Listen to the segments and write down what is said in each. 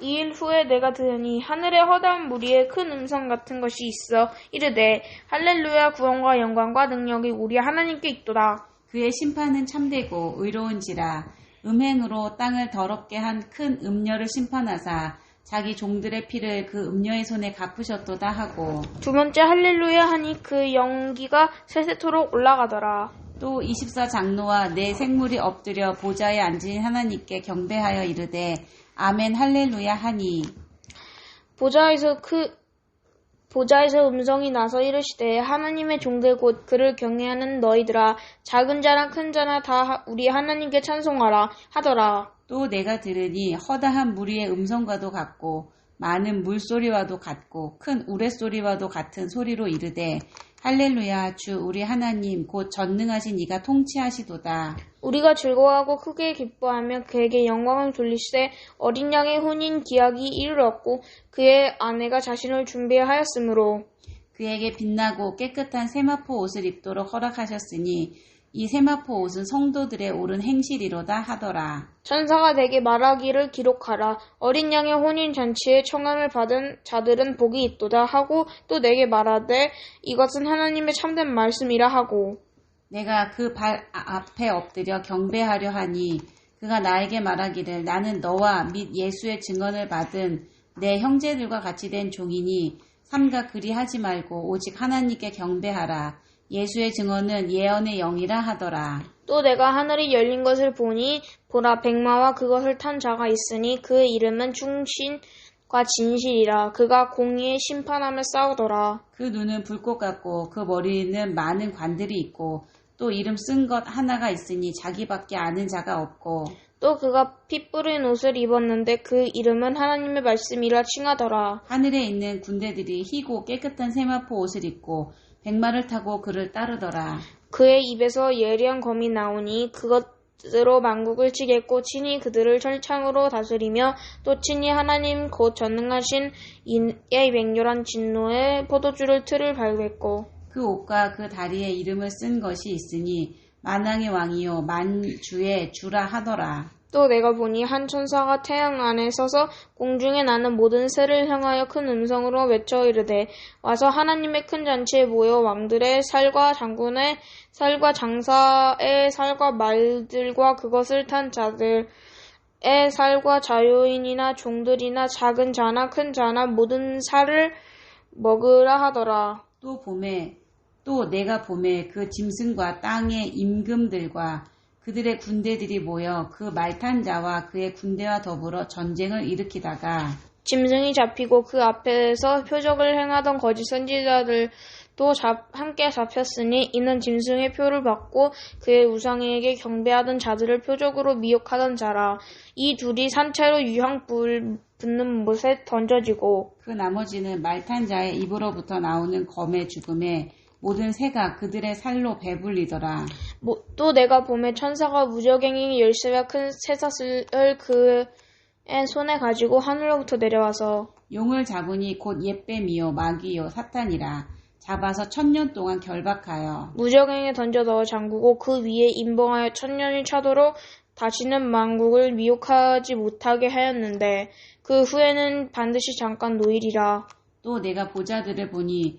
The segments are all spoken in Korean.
이 일 후에 내가 들으니 하늘에 허다한 무리의 큰 음성 같은 것이 있어 이르되 할렐루야 구원과 영광과 능력이 우리 하나님께 있도다. 그의 심판은 참되고 의로운지라 음행으로 땅을 더럽게 한 큰 음녀를 심판하사 자기 종들의 피를 그 음녀의 손에 갚으셨도다 하고 두 번째 할렐루야 하니 그 연기가 세세토록 올라가더라. 또 24장로와 내 생물이 엎드려 보좌에 앉은 하나님께 경배하여 이르되 아멘 할렐루야 하니 보좌에서 그 보좌에서 음성이 나서 이르시되 하나님의 종들 곧 그를 경외하는 너희들아 작은 자나 큰 자나 다 하- 우리 하나님께 찬송하라 하더라. 또 내가 들으니 허다한 무리의 음성과도 같고 많은 물소리와도 같고 큰 우레소리와도 같은 소리로 이르되 할렐루야 주 우리 하나님 곧 전능하신 이가 통치하시도다. 우리가 즐거워하고 크게 기뻐하며 그에게 영광을 돌리시되 어린 양의 혼인 기약이 이르렀고 그의 아내가 자신을 준비하였으므로. 그에게 빛나고 깨끗한 세마포 옷을 입도록 허락하셨으니 이 세마포 옷은 성도들의 옳은 행실이로다 하더라. 천사가 내게 말하기를 기록하라. 어린 양의 혼인 잔치에 청함을 받은 자들은 복이 있도다 하고 또 내게 말하되 이것은 하나님의 참된 말씀이라 하고. 내가 그 발 앞에 엎드려 경배하려 하니 그가 나에게 말하기를 나는 너와 및 예수의 증언을 받은 내 형제들과 같이 된 종이니 삼가 그리 하지 말고 오직 하나님께 경배하라. 예수의 증언은 예언의 영이라 하더라. 또 내가 하늘이 열린 것을 보니 보라 백마와 그것을 탄 자가 있으니 그 이름은 충신과 진실이라 그가 공의의 심판함을 싸우더라 그 눈은 불꽃 같고 그 머리는 많은 관들이 있고 또 이름 쓴 것 하나가 있으니 자기밖에 아는 자가 없고 또 그가 피 뿌린 옷을 입었는데 그 이름은 하나님의 말씀이라 칭하더라 하늘에 있는 군대들이 희고 깨끗한 세마포 옷을 입고 백마를 타고 그를 따르더라. 그의 입에서 예리한 검이 나오니 그것으로 만국을 치겠고 친히 그들을 철창으로 다스리며 또 친히 하나님 곧 전능하신 이의 맹렬한 진노의 포도주를 틀을 밟겠고 그 옷과 그 다리에 이름을 쓴 것이 있으니 만왕의 왕이요 만주의 주라 하더라. 또 내가 보니 한 천사가 태양 안에 서서 공중에 나는 모든 새를 향하여 큰 음성으로 외쳐 이르되 와서 하나님의 큰 잔치에 모여 왕들의 살과 장군의 살과 장사의 살과 말들과 그것을 탄 자들 의 살과 자유인이나 종들이나 작은 자나 큰 자나 모든 살을 먹으라 하더라. 또 봄에 또 내가 봄에 그 짐승과 땅의 임금들과 그들의 군대들이 모여 그 말탄 자와 그의 군대와 더불어 전쟁을 일으키다가 짐승이 잡히고 그 앞에서 표적을 행하던 거짓 선지자들도 잡- 함께 잡혔으니 이는 짐승의 표를 받고 그의 우상에게 경배하던 자들을 표적으로 미혹하던 자라. 이 둘이 산채로 유황 불 붙는 못에 던져지고 그 나머지는 말탄 자의 입으로부터 나오는 검의 죽음에 모든 새가 그들의 살로 배불리더라. 뭐- 또 내가 봄에 천사가 무적행이 열쇠와 큰 쇠사슬을 그의 손에 가지고 하늘로부터 내려와서 용을 잡으니 곧 옛뱀이요 마귀요 사탄이라 잡아서 천년 동안 결박하여 무적행에 던져 넣어 잠그고 그 위에 임봉하여 천년이 차도록 다시는 만국을 미혹하지 못하게 하였는데 그 후에는 반드시 잠깐 노일이라. 또 내가 보자들을 보니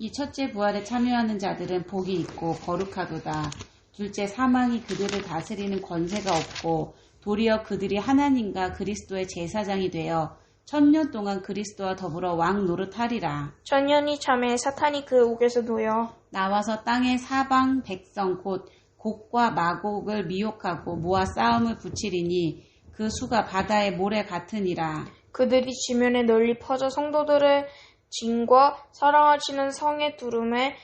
이 첫째 부활에 참여하는 자들은 복이 있고 거룩하도다. 둘째 사망이 그들을 다스리는 권세가 없고 도리어 그들이 하나님과 그리스도의 제사장이 되어 천년 동안 그리스도와 더불어 왕 노릇하리라. 천년이 참에 사탄이 그 옥에서 놓여 나와서 땅의 사방 백성 곧 곡과 마곡을 미혹하고 모아 싸움을 붙이리니 그 수가 바다의 모래 같으니라. 그들이 지면에 널리 퍼져 성도들의 진과 사랑하시는 성의 두름에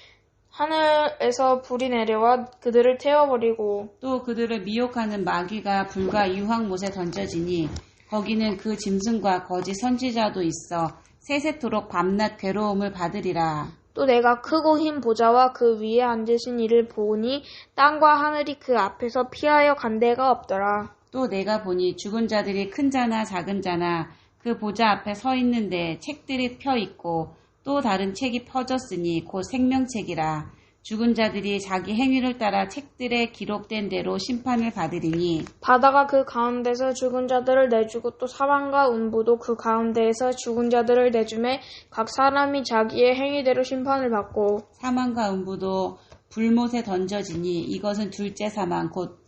하늘에서 불이 내려와 그들을 태워버리고 또 그들을 미혹하는 마귀가 불과 유황못에 던져지니 거기는 그 짐승과 거짓 선지자도 있어 세세토록 밤낮 괴로움을 받으리라. 또 내가 크고 흰 보좌와 그 위에 앉으신 이를 보니 땅과 하늘이 그 앞에서 피하여 간 데가 없더라. 또 내가 보니 죽은 자들이 큰 자나 작은 자나 그 보좌 앞에 서 있는데 책들이 펴 있고 또 다른 책이 펴졌으니 곧 생명책이라. 죽은 자들이 자기 행위를 따라 책들에 기록된 대로 심판을 받으리니. 바다가 그 가운데서 죽은 자들을 내주고 또 사망과 음부도 그 가운데에서 죽은 자들을 내주매 각 사람이 자기의 행위대로 심판을 받고. 사망과 음부도 불못에 던져지니 이것은 둘째 사망 곧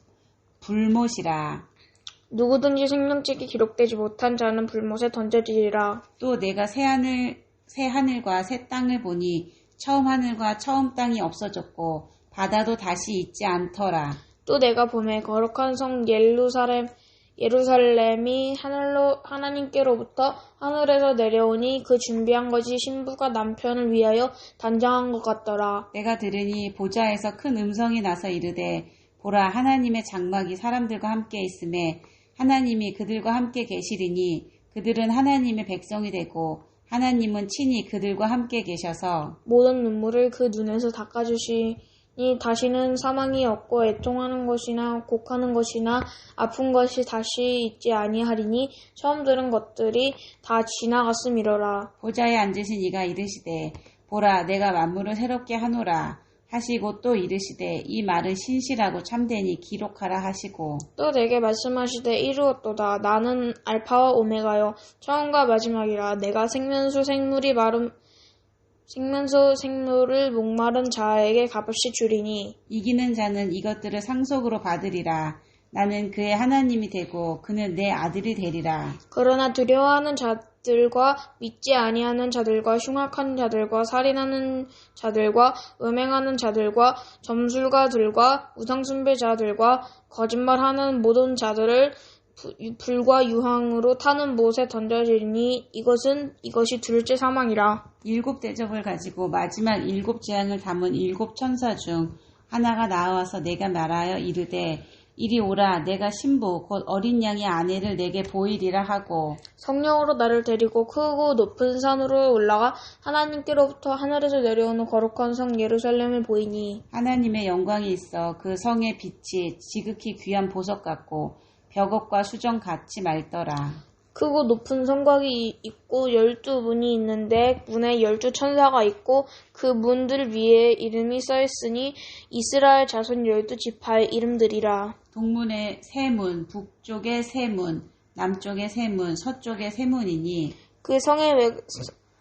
불못이라 누구든지 생명책이 기록되지 못한 자는 불못에 던져지리라. 또 내가 새 하늘 새 하늘과 새 땅을 보니 처음 하늘과 처음 땅이 없어졌고 바다도 다시 있지 않더라. 또 내가 봄에 거룩한 성 예루살렘 예루살렘이 하늘로 하나님께로부터 하늘에서 내려오니 그 준비한 것이 신부가 남편을 위하여 단장한 것 같더라. 내가 들으니 보좌에서 큰 음성이 나서 이르되 보라 하나님의 장막이 사람들과 함께 있음에 하나님이 그들과 함께 계시리니 그들은 하나님의 백성이 되고 하나님은 친히 그들과 함께 계셔서 모든 눈물을 그 눈에서 닦아주시니 다시는 사망이 없고 애통하는 것이나 곡하는 것이나 아픈 것이 다시 있지 아니하리니 처음 들은 것들이 다 지나갔음이로라. 보좌에 앉으신 이가 이르시되 보라 내가 만물을 새롭게 하노라 하시고 또 이르시되 이 말은 신실하고 참되니 기록하라 하시고 또 내게 말씀하시되 이루었도다. 나는 알파와 오메가요 처음과 마지막이라. 내가 생면수 생물이 마름 생면수 생물을 목마른 자에게 값없이 주리니 이기는 자는 이것들을 상속으로 받으리라 나는 그의 하나님이 되고 그는 내 아들이 되리라 그러나 두려워하는 자들과 믿지 아니하는 자들과 흉악한 자들과 살인하는 자들과 음행하는 자들과 점술가들과 우상숭배자들과 거짓말하는 모든 자들을 부- 불과 유황으로 타는 못에 던져지니 이것은 이것이 둘째 사망이라. 일곱 대접을 가지고 마지막 일곱 재앙을 담은 일곱 천사 중 하나가 나와서 내가 말하여 이르되 이리 오라 내가 신부 곧 어린 양의 아내를 내게 보이리라 하고 성령으로 나를 데리고 크고 높은 산으로 올라가 하나님께로부터 하늘에서 내려오는 거룩한 성 예루살렘을 보이니 하나님의 영광이 있어 그 성의 빛이 지극히 귀한 보석 같고 벽업과 수정 같이 맑더라. 크고 높은 성곽이 있고 열두 문이 있는데 문에 열두 천사가 있고 그 문들 위에 이름이 써 있으니 이스라엘 자손 열두 지파의 이름들이라. 동문의 세 문, 북쪽의 세 문, 남쪽의 세 문, 서쪽의 세 문이니 그 성의 외,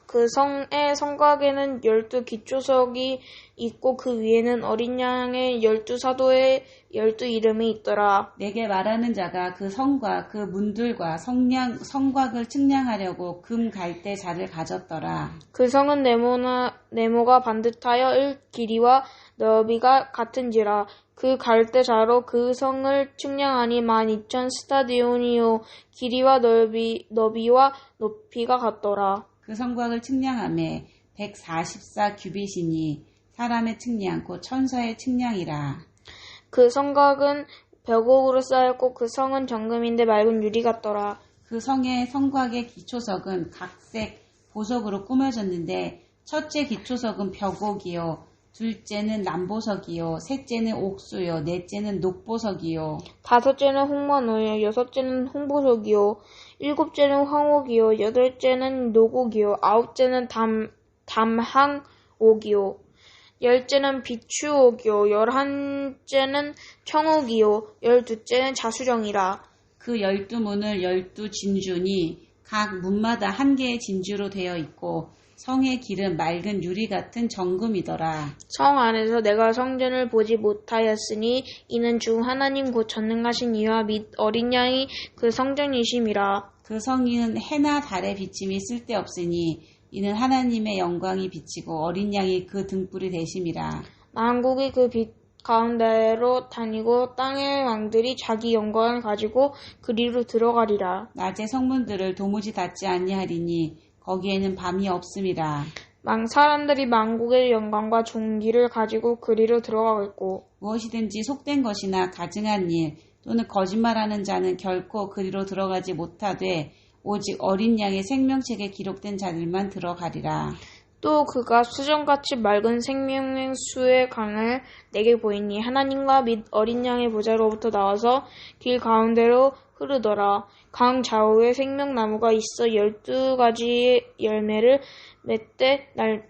그 성의 성곽에는 열두 기초석이 있고 그 위에는 어린 양의 열두 사도의 열두 이름이 있더라. 내게 말하는 자가 그 성과 그 문들과 성량, 성곽을 측량하려고 금 갈대 자를 가졌더라. 그 성은 네모나 네모가 반듯하여 일 길이와 너비가 같은지라 그 갈대자로 그 성을 측량하니 만 이천 스타디오니오 길이와 넓이 너비와 높이가 같더라. 그 성곽을 측량함에 144 규빗이니 사람의 측량 곧 천사의 측량이라. 그 성곽은 벽옥으로 쌓였고 그 성은 정금인데 맑은 유리 같더라. 그 성의 성곽의 기초석은 각색 보석으로 꾸며졌는데 첫째 기초석은 벽옥이요 둘째는 남보석이요 셋째는 옥수요 넷째는 녹보석이요. 다섯째는 홍만호요 여섯째는 홍보석이요 일곱째는 황옥이요 여덟째는 노곡이요 아홉째는 담 담항옥이요 열째는 비추옥이요 열한째는 청옥이요 열두째는 자수정이라. 그 열두 문을 열두 진주니 각 문마다 한 개의 진주로 되어 있고 성의 길은 맑은 유리 같은 정금이더라. 성 안에서 내가 성전을 보지 못하였으니 이는 주 하나님 곧 전능하신 이와 및 어린 양이 그 성전이심이라 그 성인은 해나 달의 비침이 쓸데없으니 이는 하나님의 영광이 비치고 어린 양이 그 등불이 되심이라. 만국이 그 빛 가운데로 다니고 땅의 왕들이 자기 영광을 가지고 그리로 들어가리라. 낮에 성문들을 도무지 닫지 아니하리니 거기에는 밤이 없음이라. 망 사람들이 만국의 영광과 존귀를 가지고 그리로 들어가겠고 무엇이든지 속된 것이나 가증한 일, 또는 거짓말하는 자는 결코 그리로 들어가지 못하되 오직 어린 양의 생명책에 기록된 자들만 들어가리라. 또 그가 수정같이 맑은 생명의 수의 강을 내게 보이니 하나님과 및 어린 양의 보좌로부터 나와서 길 가운데로 흐르더라. 강 좌우에 생명나무가 있어 열두 가지의 열매를 맺되 날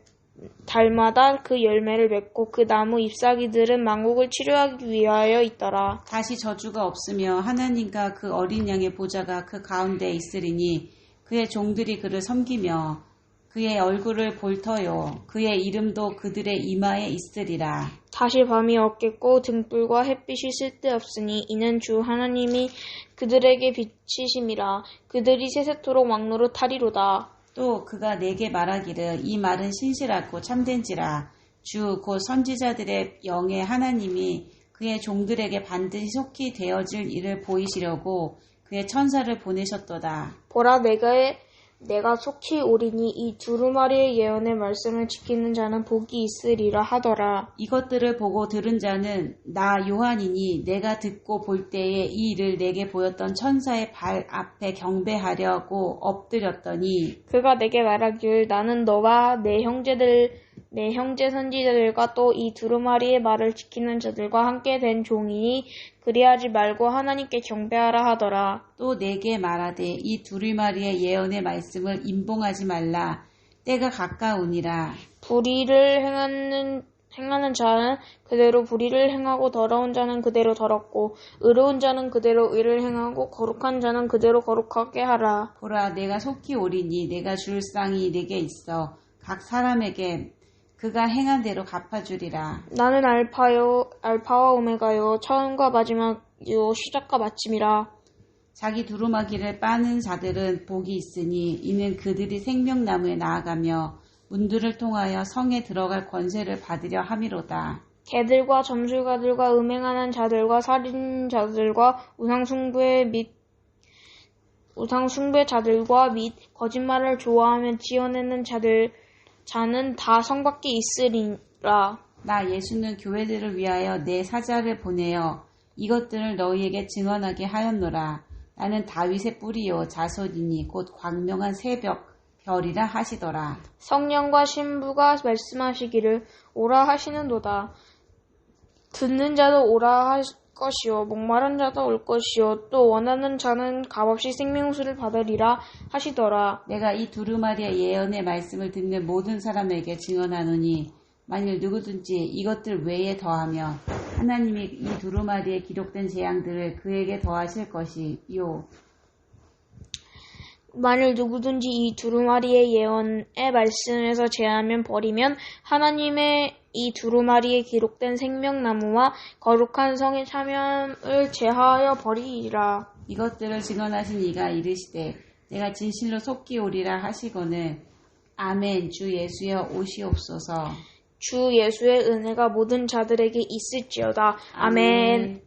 달마다 그 열매를 맺고 그 나무 잎사귀들은 만국을 치료하기 위하여 있더라. 다시 저주가 없으며 하나님과 그 어린 양의 보좌가 그 가운데 있으리니 그의 종들이 그를 섬기며 그의 얼굴을 볼터요 그의 이름도 그들의 이마에 있으리라. 다시 밤이 없겠고 등불과 햇빛이 쓸데없으니 이는 주 하나님이 그들에게 비치심이라 그들이 세세토록 왕노릇 하리로다. 또 그가 내게 말하기를 이 말은 신실하고 참된지라 주 곧 선지자들의 영의 하나님이 그의 종들에게 반드시 속히 되어질 일을 보이시려고 그의 천사를 보내셨도다. 보라 내가 내가 속히 오리니 이 두루마리의 예언의 말씀을 지키는 자는 복이 있으리라 하더라. 이것들을 보고 들은 자는 나 요한이니 내가 듣고 볼 때에 이 일을 내게 보였던 천사의 발 앞에 경배하려고 엎드렸더니 그가 내게 말하기를 나는 너와 내 형제들 내 형제 선지자들과 또 이 두루마리의 말을 지키는 자들과 함께 된 종이니 그리하지 말고 하나님께 경배하라 하더라. 또 내게 말하되 이 두루마리의 예언의 말씀을 임봉하지 말라 때가 가까우니라 불의를 행하는 행하는 자는 그대로 불의를 행하고 더러운 자는 그대로 더럽고 의로운 자는 그대로 의를 행하고 거룩한 자는 그대로 거룩하게 하라. 보라 내가 속히 오리니 내가 줄 쌍이 내게 있어 각 사람에게 그가 행한 대로 갚아주리라 나는 알파요 알파와 오메가요 처음과 마지막요 시작과 마침이라. 자기 두루마기를 빠는 자들은 복이 있으니 이는 그들이 생명나무에 나아가며 문들을 통하여 성에 들어갈 권세를 받으려 함이로다. 개들과 점술가들과 음행하는 자들과 살인자들과 우상숭배 및 우상숭배자들과 및 거짓말을 좋아하며 지어내는 자들 자는 다 성 밖에 있으리라. 나 예수는 교회들을 위하여 내 사자를 보내어 이것들을 너희에게 증언하게 하였노라. 나는 다윗의 뿌리요 자손이니 곧 광명한 새벽 별이라 하시더라. 성령과 신부가 말씀하시기를 오라 하시는도다. 듣는 자도 오라 할 것이요. 목마른 자도 올 것이요. 또 원하는 자는 값없이 생명수를 받으리라 하시더라. 내가 이 두루마리의 예언의 말씀을 듣는 모든 사람에게 증언하노니 만일 누구든지 이것들 외에 더하면 하나님이 이 두루마리에 기록된 재앙들을 그에게 더하실 것이요 만일 누구든지 이 두루마리의 예언의 말씀에서 제하면 버리면 하나님의 이 두루마리에 기록된 생명나무와 거룩한 성의 참여를 제하여 버리리라. 이것들을 증언하신 이가 이르시되 내가 진실로 속기 오리라 하시거늘 아멘 주 예수여 오시옵소서 주 예수의 은혜가 모든 자들에게 있을지어다. 아멘.